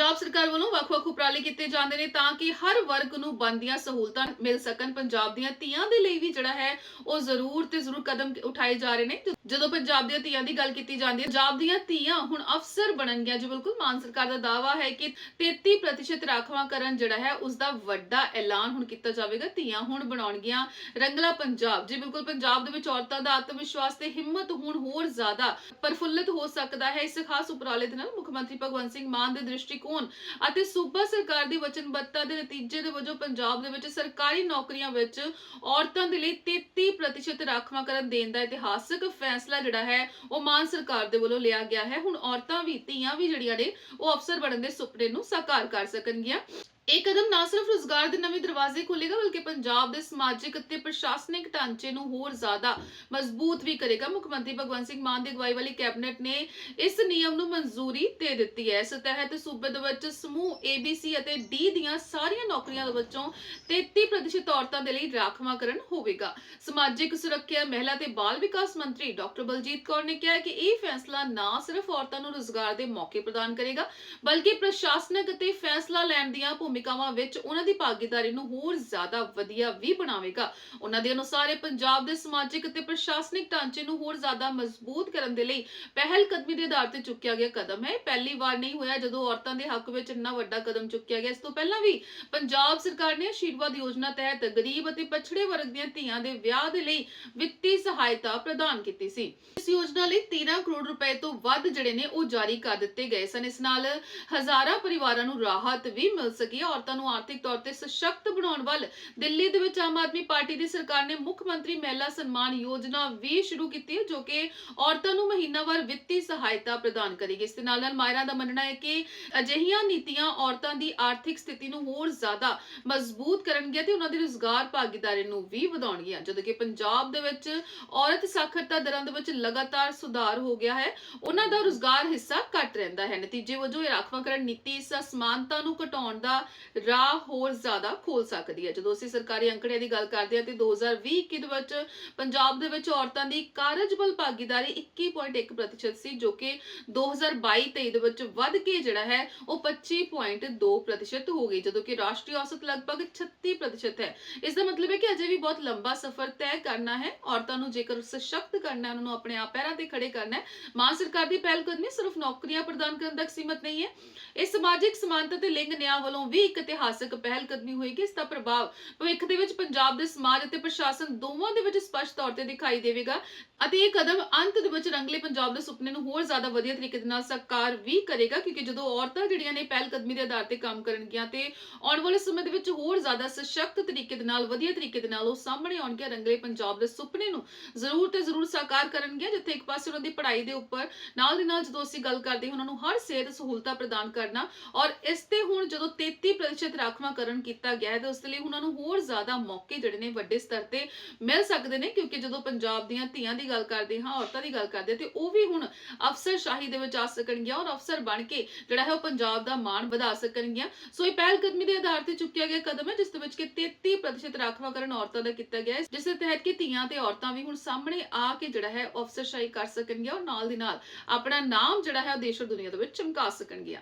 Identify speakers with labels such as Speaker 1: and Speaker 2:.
Speaker 1: ਪੰਜਾਬ ਸਰਕਾਰ ਵੱਲੋਂ ਵੱਖ-ਵੱਖ ਉਪਰਾਲੇ ਕੀਤੇ ਜਾਂਦੇ ਨੇ ਤਾਂ ਕਿ ਹਰ ਵਰਗ ਨੂੰ ਬਣਦੀਆਂ ਸਹੂਲਤਾਂ ਮਿਲ ਸਕਣ। ਪੰਜਾਬ ਦੀਆਂ ਧੀਆਂ ਦੇ ਲਈ ਵੀ ਜਿਹੜਾ ਹੈ, ਉਹ ਜ਼ਰੂਰ ਤੇ ਜ਼ਰੂਰ ਕਦਮ ਉਠਾਏ ਜਾ ਰਹੇ ਨੇ। ਜਦੋਂ ਪੰਜਾਬ ਦੀਆਂ ਧੀਆਂ ਦੀ ਗੱਲ ਕੀਤੀ ਜਾਂਦੀ ਹੈ, ਪੰਜਾਬ ਦੀਆਂ ਧੀਆਂ ਹੁਣ ਅਫਸਰ ਬਣਨਗੀਆਂ, ਜੋ ਬਿਲਕੁਲ ਮਾਨ ਸਰਕਾਰ ਦਾ ਦਾਵਾ ਹੈ ਕਿ 33% ਰਾਖਵਾਂਕਰਨ ਜਿਹੜਾ ਹੈ, ਉਸ ਦਾ ਵੱਡਾ ਐਲਾਨ ਹੁਣ ਕੀਤਾ ਜਾਵੇਗਾ। ਧੀਆਂ ਹੁਣ ਬਣਾਉਣਗੀਆਂ ਰੰਗਲਾ ਪੰਜਾਬ। ਜੀ ਬਿਲਕੁਲ ਪੰਜਾਬ ਦੇ ਵਿੱਚ ਔਰਤਾਂ ਦਾ ਆਤਮ ਵਿਸ਼ਵਾਸ ਤੇ ਹਿੰਮਤ ਹੁਣ ਹੋਰ ਜ਼ਿਆਦਾ ਪ੍ਰਫੁੱਲਿਤ ਹੋ ਸਕਦਾ ਹੈ, ਇਸ ਖਾਸ ਉਪਰਾਲੇ ਦੇ ਨਾਲ ਮੁੱਖ ਮੰਤਰੀ ਭਗਵੰਤ ਸਿੰਘ ਮਾਨ ਦੇ ਦ੍ਰਿਸ਼ਟੀਕੋਣ ਅਤੇ ਸੂਬਾ ਸਰਕਾਰ ਦੀ ਵਚਨਬੱਧਤਾ ਦੇ ਨਤੀਜੇ ਦੇ ਵਜੋਂ ਪੰਜਾਬ ਦੇ ਵਿੱਚ ਸਰਕਾਰੀ ਨੌਕਰੀਆਂ ਵਿੱਚ ਔਰਤਾਂ ਦੇ ਲਈ 33% ਰਾਖਵਾਂਕਰਨ ਦੇਣ ਦਾ ਇਤਿਹਾਸਕ ਫੈਸਲਾ ਜਿਹੜਾ ਹੈ, ਉਹ ਮਾਨ ਸਰਕਾਰ ਦੇ ਵੱਲੋਂ ਲਿਆ ਗਿਆ ਹੈ। ਹੁਣ ਔਰਤਾਂ ਵੀ, ਧੀਆਂ ਵੀ ਜਿਹੜੀਆਂ ਨੇ, ਉਹ ਅਫਸਰ ਬਣਨ ਦੇ ਸੁਪਨੇ ਨੂੰ ਸਾਕਾਰ ਕਰ ਸਕਣਗੀਆਂ। ਇਹ ਕਦਮ ਨਾ ਸਿਰਫ ਰੋਜ਼ਗਾਰ ਦੇ ਨਵੇਂ ਦਰਵਾਜ਼ੇ ਖੋਲੇਗਾ, ਬਲਕਿ ਪੰਜਾਬ ਦੇ ਸਮਾਜਿਕ ਅਤੇ ਪ੍ਰਸ਼ਾਸਨਿਕ ਢਾਂਚੇ ਨੂੰ ਹੋਰ ਜ਼ਿਆਦਾ ਮਜ਼ਬੂਤ ਵੀ ਕਰੇਗਾ। ਮੁੱਖ ਮੰਤਰੀ ਭਗਵੰਤ ਸਿੰਘ ਮਾਨ ਦੀ ਅਗਵਾਈ ਵਾਲੀ ਕੈਬਨਿਟ ਨੇ ਇਸ ਨਿਯਮ ਨੂੰ ਮਨਜ਼ੂਰੀ ਦੇ ਦਿੱਤੀ ਹੈ। ਇਸ ਤਹਿਤ ਸੂਬੇ ਦੇ ਵਿੱਚ ਸਮੂਹ ABC ਅਤੇ D ਦੀਆਂ ਸਾਰੀਆਂ ਨੌਕਰੀਆਂ ਦੇ ਵਿੱਚੋਂ 33% ਔਰਤਾਂ ਦੇ ਲਈ ਰਾਖਵਾਂਕਰਨ ਹੋਵੇਗਾ। ਸਮਾਜਿਕ ਸੁਰੱਖਿਆ, ਮਹਿਲਾ ਤੇ ਬਾਲ ਵਿਕਾਸ ਮੰਤਰੀ ਡਾਕਟਰ ਬਲਜੀਤ ਕੌਰ ਨੇ ਕਿਹਾ ਕਿ ਇਹ ਫੈਸਲਾ ਨਾ ਸਿਰਫ ਔਰਤਾਂ ਨੂੰ ਰੋਜ਼ਗਾਰ ਦੇ ਮੌਕੇ ਪ੍ਰਦਾਨ ਕਰੇਗਾ, ਬਲਕਿ ਪ੍ਰਸ਼ਾਸਨਿਕ ਅਤੇ ਫੈਸਲਾ ਲੈਣ ਦੀਆਂ ਭੂਮਿਕਾ ਭੂਮਿਕਾਵਾਂ ਵਿੱਚ ਉਹਨਾਂ ਦੀ ਭਾਗੀਦਾਰੀ ਨੂੰ ਹੋਰ ਜ਼ਿਆਦਾ ਵਧੀਆ ਵੀ ਬਣਾਵੇਗਾ। ਉਹਨਾਂ ਦੇ ਅਨੁਸਾਰ ਇਹ ਪੰਜਾਬ ਦੇ ਸਮਾਜਿਕ ਅਤੇ ਪ੍ਰਸ਼ਾਸਨਿਕ ਢਾਂਚੇ ਨੂੰ ਹੋਰ ਜ਼ਿਆਦਾ ਮਜ਼ਬੂਤ ਕਰਨ ਦੇ ਲਈ ਪਹਿਲ ਕਦਮੀ ਦੇ ਆਧਾਰ ਤੇ ਚੁੱਕਿਆ ਗਿਆ ਕਦਮ ਹੈ। ਪਹਿਲੀ ਵਾਰ ਨਹੀਂ ਹੋਇਆ ਜਦੋਂ ਔਰਤਾਂ ਦੇ ਹੱਕ ਵਿੱਚ ਇੰਨਾ ਵੱਡਾ ਕਦਮ ਚੁੱਕਿਆ ਗਿਆ। ਇਸ ਤੋਂ ਪਹਿਲਾਂ ਵੀ ਪੰਜਾਬ ਸਰਕਾਰ ਨੇ ਆਸ਼ੀਰਵਾਦ ਯੋਜਨਾ ਤਹਿਤ ਗਰੀਬ ਅਤੇ ਪਛੜੇ ਵਰਗ ਦੀਆਂ ਧੀਆਂ ਦੇ ਵਿਆਹ ਦੇ ਲਈ ਵਿੱਤੀ ਸਹਾਇਤਾ ਪ੍ਰਦਾਨ ਕੀਤੀ ਸੀ। ਇਸ ਯੋਜਨਾ ਲਈ 13 ਕਰੋੜ ਰੁਪਏ ਤੋਂ ਵੱਧ ਜਿਹੜੇ ਨੇ ਉਹ ਜਾਰੀ ਕਰ ਦਿੱਤੇ ਗਏ ਸਨ। ਇਸ ਨਾਲ ਹਜ਼ਾਰਾਂ ਪਰਿਵਾਰਾਂ ਨੂੰ ਰਾਹਤ ਵੀ ਮਿਲ ਸਕੀ। ਔਰਤਾਂ ਨੂੰ ਆਰਥਿਕ ਤੌਰ ਤੇ ਸਸ਼ਕਤ ਬਣਾਉਣ ਵੱਲ ਦਿੱਲੀ ਦੇ ਵਿੱਚ ਆਮ ਆਦਮੀ ਪਾਰਟੀ ਦੀ ਸਰਕਾਰ ਨੇ ਮੁੱਖ ਮੰਤਰੀ ਮਹਿਲਾ ਸਨਮਾਨ ਯੋਜਨਾ ਵੀ ਸ਼ੁਰੂ ਕੀਤੀ ਹੈ, ਜੋ ਕਿ ਔਰਤਾਂ ਨੂੰ ਮਹੀਨਾਵਾਰ ਵਿੱਤੀ ਸਹਾਇਤਾ ਪ੍ਰਦਾਨ ਕਰੇਗੀ। ਇਸ ਦੇ ਨਾਲ ਨਾਲ ਮਾਇਰਾਂ ਦਾ ਮੰਨਣਾ ਹੈ ਕਿ ਅਜਿਹੀਆਂ ਨੀਤੀਆਂ ਔਰਤਾਂ ਦੀ ਆਰਥਿਕ ਸਥਿਤੀ ਨੂੰ ਹੋਰ ਜ਼ਿਆਦਾ ਮਜ਼ਬੂਤ ਕਰਨਗੀਆਂ ਤੇ ਉਹਨਾਂ ਦੀ ਰੋਜ਼ਗਾਰ ਭਾਗੀਦਾਰੀ ਨੂੰ ਵੀ ਵਧਾਉਣਗੀਆਂ। ਜਦੋਂ ਕਿ ਪੰਜਾਬ ਦੇ ਵਿੱਚ ਔਰਤ ਸਾਖਰਤਾ ਦਰਾਂ ਦੇ ਵਿੱਚ ਲਗਾਤਾਰ ਸੁਧਾਰ ਹੋ ਗਿਆ ਹੈ, ਉਹਨਾਂ ਦਾ ਰੋਜ਼ਗਾਰ ਹਿੱਸਾ ਘਟ ਰਹਿੰਦਾ ਹੈ। ਨਤੀਜੇ ਵਜੋਂ ਇਹ ਰਾਖਵਾਂਕਰਨ ਨੀਤੀ ਇਸ ਅਸਮਾਨਤਾ ਨੂੰ ਘਟਾਉਣ ਦਾ ਰਾਹ ਹੋਰ ਜ਼ਿਆਦਾ ਖੋਲ ਸਕਦੀ ਹੈ। ਜਦੋਂ ਅਸੀਂ ਸਰਕਾਰੀ ਅੰਕੜਿਆਂ ਦੀ ਗੱਲ ਕਰਦੇ ਹਾਂ ਤੇ 2020-21 ਦੇ ਵਿੱਚ ਪੰਜਾਬ ਦੇ ਵਿੱਚ ਔਰਤਾਂ ਦੀ ਕਾਰਜਬਲ ਭਾਗੀਦਾਰੀ 21.1% ਸੀ, ਜੋ ਕਿ 2022-23 ਦੇ ਵਿੱਚ ਵੱਧ ਕੇ ਜਿਹੜਾ ਹੈ, ਉਹ 25.2% ਹੋ ਗਈ, ਜਦੋਂ ਕਿ ਰਾਸ਼ਟਰੀ ਔਸਤ ਲਗਭਗ 36% ਹੈ। ਇਸ ਦਾ ਮਤਲਬ ਹੈ ਕਿ ਅਜੇ ਵੀ ਬਹੁਤ ਲੰਬਾ ਸਫ਼ਰ ਤੈਅ ਕਰਨਾ ਹੈ। ਔਰਤਾਂ ਨੂੰ ਜੇਕਰ ਸਸ਼ਕਤ ਕਰਨਾ ਹੈ, ਉਹਨਾਂ ਨੂੰ ਆਪਣੇ ਆਪ ਪੈਰਾਂ ਤੇ ਖੜੇ ਕਰਨਾ ਹੈ ਮਾਨ ਸਰਕਾਰ ਦੀ ਪਹਿਲ ਕਦਮੀ ਸਿਰਫ ਨੌਕਰੀਆਂ ਪ੍ਰਦਾਨ ਕਰਨ ਤੱਕ ਸੀਮਤ ਨਹੀਂ ਹੈ। ਇਹ ਸਮਾਜਿਕ ਸਮਾਨਤਾ ਤੇ ਲਿੰਗ ਨਿਆਂ ਵੱਲੋਂ ਵੀ ਇੱਕ ਇਤਿਹਾਸਕ ਪਹਿਲ ਕਦਮੀ ਹੋਏਗੀ, ਇਸ ਦਾ ਪ੍ਰਭਾਵ ਭਵਿੱਖ ਦੇ ਵਿੱਚ ਪੰਜਾਬ ਦੇ ਸਮਾਜ ਅਤੇ ਪ੍ਰਸ਼ਾਸਨ ਦੋਵਾਂ ਦੇ ਵਿੱਚ ਸਪਸ਼ਟ ਤੌਰ ਤੇ ਦਿਖਾਈ ਦੇਵੇਗਾ ਅਤੇ ਇਹ ਕਦਮ ਅੰਤ ਦੇ ਵਿੱਚ ਰੰਗਲੇ ਪੰਜਾਬ ਦੇ ਸੁਪਨੇ ਨੂੰ ਹੋਰ ਜ਼ਿਆਦਾ ਵਧੀਆ ਤਰੀਕੇ ਦੇ ਨਾਲ ਸਾਕਾਰ ਵੀ ਕਰੇਗਾ, ਕਿਉਂਕਿ ਜਦੋਂ ਔਰਤਾਂ ਜਿਹੜੀਆਂ ਨੇ ਪਹਿਲ ਕਦਮੀ ਦੇ ਆਧਾਰ ਤੇ ਕੰਮ ਕਰਨਗੀਆਂ ਤੇ ਆਉਣ ਵਾਲੇ ਸਮੇਂ ਦੇ ਵਿੱਚ ਹੋਰ ਜ਼ਿਆਦਾ ਸਸ਼ਕਤ ਤਰੀਕੇ ਦੇ ਨਾਲ, ਵਧੀਆ ਤਰੀਕੇ ਦੇ ਨਾਲ ਉਹ ਸਾਹਮਣੇ ਆਉਣਗੀਆਂ, ਰੰਗਲੇ ਪੰਜਾਬ ਦੇ ਸੁਪਨੇ ਨੂੰ ਜ਼ਰੂਰ ਤੇ ਜ਼ਰੂਰ ਸਾਕਾਰ ਕਰਨਗੀਆਂ, ਜਿੱਥੇ ਇੱਕ ਪਾਸੇ ਉਹਨਾਂ ਦੀ ਪੜ੍ਹਾਈ ਦੇ ਉੱਪਰ ਨਾਲ ਦੇ ਨਾਲ ਜਦੋਂ ਅਸੀਂ ਗੱਲ ਕਰਦੇ ਹਾਂ, ਉਹਨਾਂ ਨੂੰ ਹਰ ਸਿਹਤ ਸਹੂਲਤਾਂ ਪ੍ਰਦਾਨ ਕਰਨਾ ਔਰ ਇਸ ਤੇ ਹੁਣ ਜਦੋਂ 33% ਰਾਖਵਾਂਕਰਨ ਕੀਤਾ ਗਿਆ ਹੈ ਤੇ ਉਸ ਲਈ ਉਹਨਾਂ ਨੂੰ ਹੋਰ ਜ਼ਿਆਦਾ ਮੌਕੇ ਜਿਹੜੇ ਨੇ ਵੱਡੇ ਸਤਰ ਤੇ ਮਿਲ ਸਕਦੇ ਨੇ, ਕਿਉਂਕਿ ਜਦੋਂ ਪੰਜਾਬ ਦੀਆਂ ਧੀਆਂ ਦੀ ਗੱਲ ਕਰਦੇ ਹਾਂ, ਔਰਤਾਂ ਦੀ ਗੱਲ ਕਰਦੇ ਤੇ ਉਹ ਵੀ ਹੁਣ ਅਫਸਰਸ਼ਾਹੀ ਦੇ ਵਿੱਚ ਆ ਸਕਣਗੀਆਂ ਔਰ ਅਫਸਰ ਬਣ ਕੇ ਜਿਹੜਾ ਹੈ ਉਹ ਪੰਜਾਬ ਦਾ ਮਾਣ ਵਧਾ ਸਕਣਗੀਆਂ। ਸੋ ਇਹ ਪਹਿਲ ਕਦਮੀ ਦੇ ਆਧਾਰ ਤੇ ਚੁੱਕਿਆ ਗਿਆ ਕਦਮ ਹੈ, ਜਿਸ ਦੇ ਵਿੱਚ ਕਿ 33% ਰਾਖਵਾਂਕਰਨ ਔਰਤਾਂ ਦਾ ਕੀਤਾ ਗਿਆ ਹੈ, ਜਿਸ ਦੇ ਤਹਿਤ ਕਿ ਧੀਆਂ ਤੇ ਔਰਤਾਂ ਵੀ ਹੁਣ ਸਾਹਮਣੇ ਆ ਕੇ ਜਿਹੜਾ ਹੈ ਅਫਸਰਸ਼ਾਹੀ ਕਰ ਸਕਣਗੀਆਂ ਔਰ ਨਾਲ ਦੀ ਨਾਲ ਆਪਣਾ ਨਾਮ ਜਿਹੜਾ ਹੈ ਉਹ ਦੇਸ਼ ਔਰ ਦੁਨੀਆ ਦੇ ਵਿੱਚ ਚਮਕਾ ਸਕਣਗੀਆਂ।